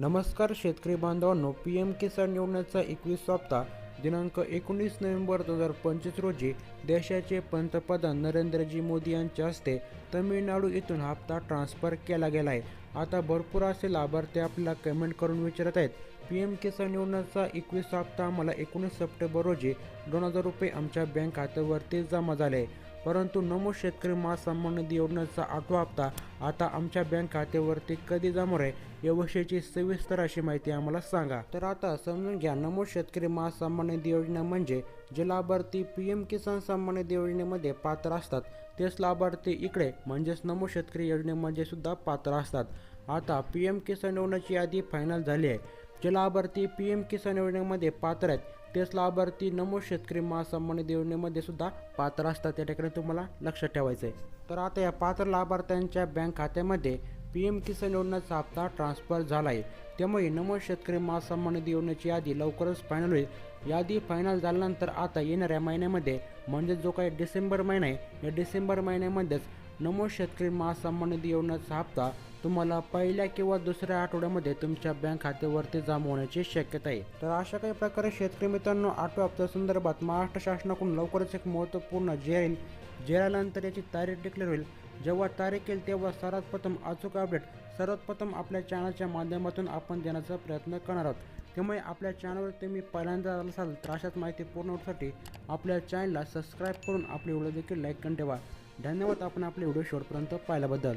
नमस्कार शेतकरी बांधवांनो पी एम किसान योजनेचा एकवीस सप्ताह दिनांक एकोणीस नोव्हेंबर दोन हजार पंचवीस रोजी देशाचे पंतप्रधान नरेंद्रजी मोदी यांच्या हस्ते तमिळनाडू येथून हप्ता ट्रान्स्फर केला गेला आहे. आता भरपूर असे लाभार्थी आपल्याला कमेंट करून विचारत आहेत. पी एम किसान योजनेचा एकवीस हप्ता आम्हाला एकोणीस सप्टेंबर रोजी दोन हजार रुपये आमच्या बँक खात्यावरती जमा झाले आहे. परंतु नमो शेतकरी महासन्मान निधी योजनेचा आठवा हप्ता आता आमच्या बँक खात्यावरती कधी जमा आहे याविषयीची सविस्तर अशी माहिती आम्हाला सांगा. तर आता समजून घ्या नमो शेतकरी महासन्मान निधी योजना म्हणजे जे लाभार्थी पी एम किसान सन्मान निधी योजनेमध्ये पात्र असतात तेच लाभार्थी इकडे म्हणजेच नमो शेतकरी योजनेमध्ये सुद्धा पात्र असतात. आता पी एम किसान योजनेची यादी फायनल झाली आहे. जे लाभार्थी पी एम किसान योजनेमध्ये पात्र आहेत तेच लाभार्थी नमो शेतकरी महासन्मान योजनेमध्ये सुद्धा पात्र असतात. त्या ठिकाणी तुम्हाला लक्षात ठेवायचं आहे. तर आता या पात्र लाभार्थ्यांच्या बँक खात्यामध्ये पी एम किसान योजनेचा हप्ता ट्रान्सफर झाला आहे. त्यामुळे नमो शेतकरी महासन्मान निधी योजनेची यादी लवकरच फायनल होईल. यादी फायनल झाल्यानंतर आता येणाऱ्या महिन्यामध्ये म्हणजे जो काही डिसेंबर महिना आहे या डिसेंबर महिन्यामध्येच नमो शेतकरी महासन्मान निधी योजनेचा हप्ता तुम्हाला पहिल्या किंवा दुसऱ्या आठवड्यामध्ये तुमच्या बँक खात्यावरती जमा होण्याची शक्यता आहे. तर अशा काही प्रकारे शेतकरी मित्रांनो आठव्या हप्त्यासंदर्भात महाराष्ट्र शासनाकडून लवकरच एक महत्त्वपूर्ण जे येईल जे याची तारीख डिक्लेअर होईल. जेव्हा तारीख येईल तेव्हा सर्वात प्रथम अचूक अपडेट सर्वात प्रथम आपल्या चॅनलच्या माध्यमातून आपण देण्याचा प्रयत्न करणार आहोत. त्यामुळे आपल्या चॅनलवर तुम्ही पहिल्यांदा आला असाल तर अशाच माहिती पूर्ण होण्यासाठी आपल्या चॅनलला सबस्क्राईब करून आपले व्हिडिओ देखील लाईक करून ठेवा. धन्यवाद आपण आपले व्हिडिओ शेवटपर्यंत पाहिल्याबद्दल.